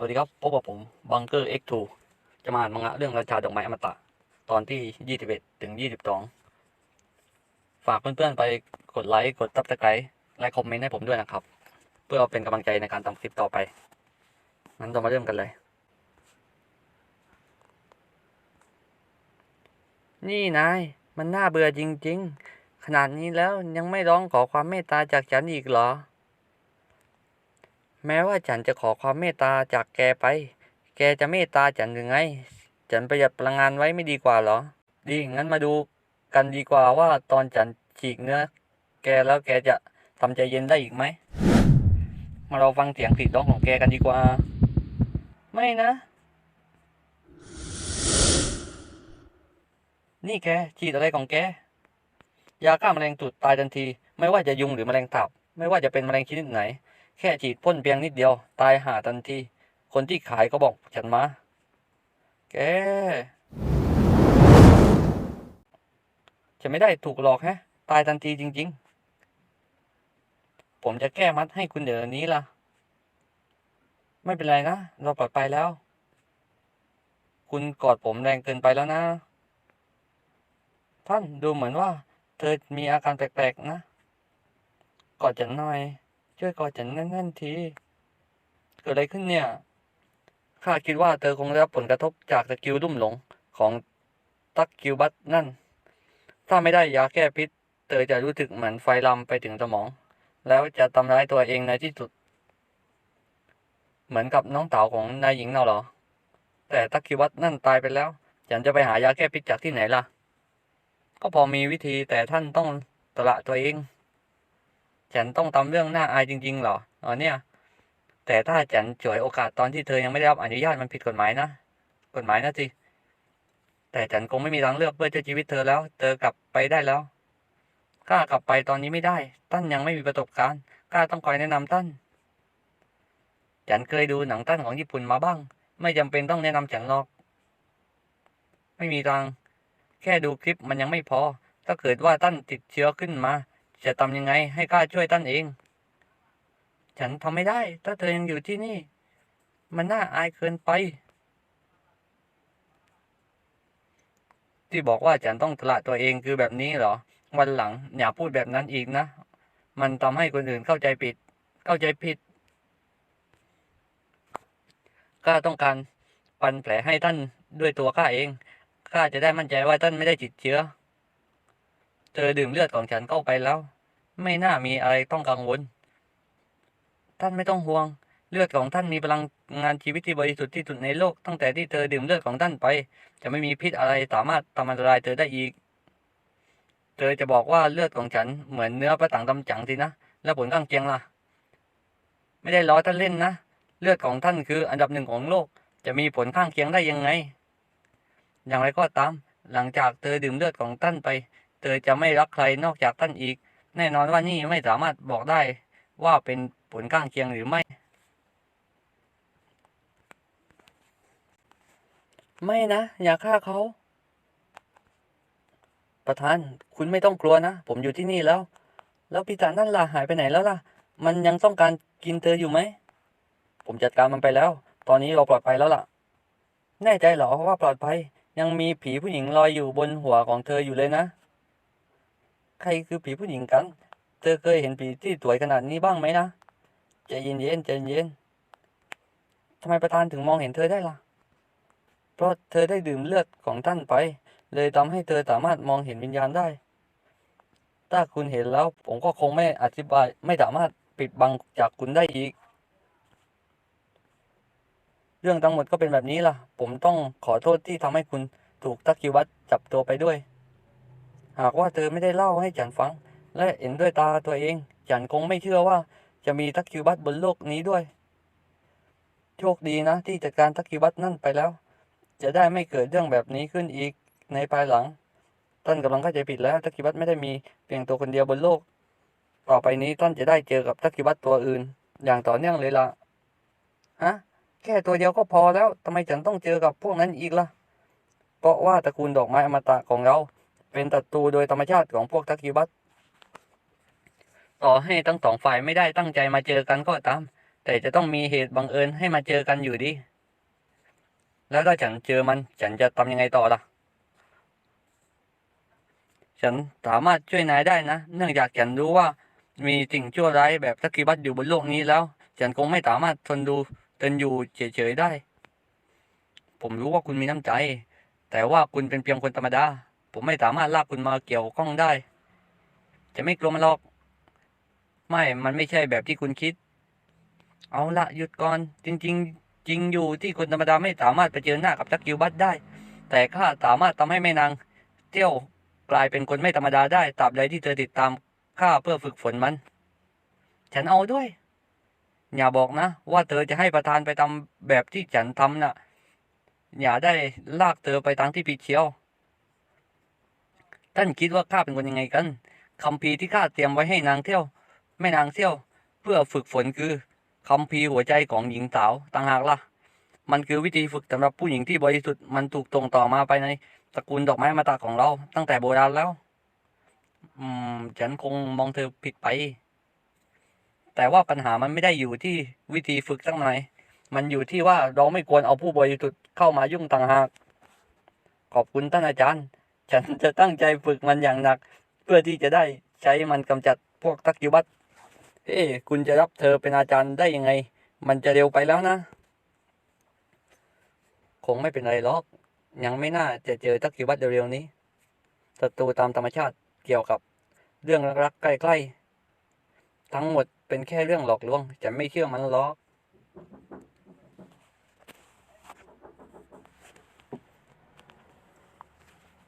สวัสดีครับพบกับผมบังเกอร์ X2 จะมาอ่านมังงะเรื่องราชาดอกไม้อมตะ ตอนที่ 21 ถึง 22 ฝากเพื่อนๆไปกดไลค์ กดซับสไครต์และคอมเมนต์ให้ผมด้วยนะครับ เพื่อเป็นกำลังใจในการทำคลิปต่อไป งั้นเรามาเริ่มกันเลย นี่นาย มันน่าเบื่อจริงๆ ขนาดนี้แล้วยังไม่ร้องขอความเมตตาจากฉันอีกเหรอ แม้ว่าฉันจะขอความเมตตาจากแกไป แกจะเมตตาฉันหรือไง ฉันประหยัดพลังงานไว้ไม่ดีกว่าเหรอ ดี งั้นมาดูกันดีกว่าว่าตอนฉันฉีกเนื้อ แกแล้วแกจะทำใจเย็นได้อีกไหม มาเราฟังเสียงกรีดร้องของแกกันดีกว่า ไม่นะ นี่แกฉีดอะไรของแก ยาฆ่าแมลงตุดตายทันที ไม่ว่าจะยุงหรือแมลงสาบไม่ว่าจะเป็นแมลงชนิดไหน แค่ฉีดพ่นเพียงนิดเดียว ตายหาทันที คนที่ขายก็บอกฉันมา แกฉันไม่ได้ถูกหลอกฮะ ตายทันทีจริง ๆ ผมจะแก้มัดให้คุณเดี๋ยวนี้ล่ะ ไม่เป็นไรนะ เราปลอดภัยแล้ว คุณกอดผมแรงเกินไปแล้วนะ ท่านดูเหมือนว่า เธอมีอาการแปลกๆนะ กอดฉันหน่อย ช่วยกอดฉันแน่นๆที เกิดอะไรขึ้นเนี่ย ข้าคิดว่าเธอคงได้รับผลกระทบจากสกิลลุ่มหลงของตักกิลบัตนั่น ถ้าไม่ได้ยาแก้พิษ เธอจะรู้สึกเหมือนไฟลามไปถึงสมอง แล้วจะทำร้ายตัวเองในที่สุด เหมือนกับน้องเต๋าของนายหญิงเราเหรอ แต่ตักกิลบัตนั่นตายไปแล้ว ฉันจะไปหายาแก้พิษจากที่ไหนล่ะ ก็พอมีวิธีแต่ท่านต้องตระตัวเอง ฉันต้องทำเรื่องน่าอายจริงๆหรออ๋อเนี่ย แต่ถ้าฉันฉวยโอกาสตอนที่เธอยังไม่ได้รับอนุญาตมันผิดกฎหมายนะ กฎหมายนะสิ แต่ฉันคงไม่มีทางเลือกเพื่อช่วยชีวิตเธอแล้ว เธอกลับไปได้แล้วกล้ากลับไปตอนนี้ไม่ได้ตั้นยังไม่มีประสบการณ์กล้าต้องคอยแนะนำตั้นฉันเคยดูหนังตั้นของญี่ปุ่นมาบ้าง ไม่จำเป็นต้องแนะนำฉันหรอก ไม่มีทาง แค่ดูคลิปมันยังไม่พอ ถ้าเกิดว่าตั้นติดเชื้อขึ้นมา จะทำยังไงให้ข้าช่วยตั้นเอง ฉันทำไม่ได้ ถ้าเธอยังอยู่ที่นี่ มันน่าอายเกินไป ที่บอกว่าฉันต้องตละตัวเองคือแบบนี้เหรอ วันหลังอย่าพูดแบบนั้นอีกนะ มันทำให้คนอื่นเข้าใจผิด เข้าใจผิดข้าต้องการปันแผลให้ท่านด้วยตัวข้าเองข้าจะได้มั่นใจว่าท่านไม่ได้ติดเชื้อ เธอดื่มเลือดของฉันเข้าไปแล้ว ไม่น่ามีอะไรต้องกังวล ท่านไม่ต้องห่วง เลือดของท่านมีพลังงานชีวิตที่บริสุทธิ์ที่สุดในโลก ตั้งแต่ที่เธอดื่มเลือดของท่านไป จะไม่มีพิษอะไรสามารถทำอันตรายเธอได้อีก เธอจะบอกว่าเลือดของฉันเหมือนเนื้อประตังตำจังสินะ แล้วผลข้างเคียงล่ะ ไม่ได้ล้อท่านเล่นนะ เลือดของท่านคืออันดับหนึ่งของโลก จะมีผลข้างเคียงได้ยังไง อย่างไรก็ตาม หลังจากเธอดื่มเลือดของท่านไป เธอจะไม่รักใครนอกจากท่านอีก แน่นอนว่านี่ไม่สามารถบอกได้ว่าเป็นผลข้างเคียงหรือไม่ ไม่นะ อย่าฆ่าเขา ประธาน คุณไม่ต้องกลัวนะ ผมอยู่ที่นี่แล้ว แล้วปีศาจนั่นล่ะหายไปไหนแล้วล่ะ มันยังต้องการกินเธออยู่ไหม ผมจัดการมันไปแล้ว ตอนนี้เราปลอดภัยแล้วล่ะ แน่ใจเหรอว่าปลอดภัย ยังมีผีผู้หญิงลอยอยู่บนหัวของเธออยู่เลยนะ ใครคือผีผู้หญิงกัน เธอเคยเห็นผีที่สวยขนาดนี้บ้างไหมนะใจเย็นๆใจเย็นทำไมประธานถึงมองเห็นเธอได้ล่ะ เพราะเธอได้ดื่มเลือดของท่านไป เลยทำให้เธอสามารถมองเห็นวิญญาณได้ ถ้าคุณเห็นแล้ว ผมก็คงไม่อธิบาย ไม่สามารถปิดบังจากคุณได้อีก เรื่องทั้งหมดก็เป็นแบบนี้ล่ะ ผมต้องขอโทษที่ทำให้คุณถูกตักกิวัตจับตัวไปด้วย หากว่าเธอไม่ได้เล่าให้ฉันฟัง และเห็นด้วยตาตัวเอง ฉันคงไม่เชื่อว่า จะมีตักกิวบัตบนโลกนี้ด้วย โชคดีนะ ที่จัดการตักกิวบัตนั่นไปแล้ว จะได้ไม่เกิดเรื่องแบบนี้ขึ้นอีกในภายหลังท่านกำลังเข้าใจผิดแล้วตักกิวบัตไม่ได้มีเพียงตัวคนเดียวบนโลก ต่อไปนี้ท่านจะได้เจอกับตักกิวบัตตัวอื่น อย่างต่อเนื่องเลยล่ะฮะแค่ตัวเดียวก็พอแล้วทำไมฉันต้องเจอกับพวกนั้นอีกล่ะ เพราะว่าตระกูลดอกไม้อมตะของเรา เป็นศัตรูโดยธรรมชาติของพวกทักกิวัตต่อให้ทั้งสองฝ่ายไม่ได้ตั้งใจมาเจอกันก็ตาม แต่จะต้องมีเหตุบังเอิญให้มาเจอกันอยู่ดี แล้วถ้าฉันเจอมัน ฉันจะทำยังไงต่อล่ะ ฉันสามารถช่วยนายได้นะ เนื่องจากฉันรู้ว่ามีสิ่งชั่วร้ายแบบทักกิบัตอยู่บนโลกนี้แล้ว ฉันคงไม่สามารถทนดูทนอยู่เฉยๆได้ ผมรู้ว่าคุณมีน้ำใจ แต่ว่าคุณเป็นเพียงคนธรรมดา ผมไม่สามารถลากคุณมาเกี่ยวข้องได้ จะไม่กลัวมันหรอก ไม่ มันไม่ใช่แบบที่คุณคิด เอาละหยุดก่อน จริง ๆ จริงอยู่ที่คนธรรมดาไม่สามารถไปเจอหน้ากับทักกิบัตได้ แต่ข้าสามารถทำให้แม่นางเที่ยวกลายเป็นคนไม่ธรรมดาได้ตราบใดที่เธอติดตามข้าเพื่อฝึกฝนมัน ฉันเอาด้วย อย่าบอกนะ ว่าเธอจะให้ประธานไปทำแบบที่ฉันทำน่ะ อย่าได้ลากเธอไปทางที่ผิดเชียว ท่านคิดว่าข้าเป็นคนยังไงกันคำพีที่ข้าเตรียมไว้ให้นางเที่ยวแม่นางเที่ยว เพื่อฝึกฝนคือคำพีหัวใจของหญิงสาวต่างหากล่ะ มันคือวิธีฝึกสำหรับผู้หญิงที่บริสุทธิ์มันถูกตรงต่อมาไปในตระกูลดอกไม้มาตาของเรา ตั้งแต่โบราณแล้ว อืม ฉันคงมองเธอผิดไป แต่ว่าปัญหามันไม่ได้อยู่ที่วิธีฝึกสักหนมันอยู่ที่ว่าเราไม่ควรเอาผู้บริสุทธิ์เข้ามายุ่งต่างหาก ขอบคุณท่านอาจารย์ ฉันจะตั้งใจฝึกมันอย่างหนัก เพื่อที่จะได้ใช้มันกำจัดพวกตักกิบัตเฮ้คุณจะรับเธอเป็นอาจารย์ได้ยังไง มันจะเร็วไปแล้วนะ คงไม่เป็นไรหรอก ยังไม่น่าจะเจอตักกิบัตเร็วๆนี้ศัตรูตามธรรมชาติเกี่ยวกับเรื่องรักๆใกล้ๆ ทั้งหมดเป็นแค่เรื่องหลอกลวง ฉันไม่เชื่อมันหรอก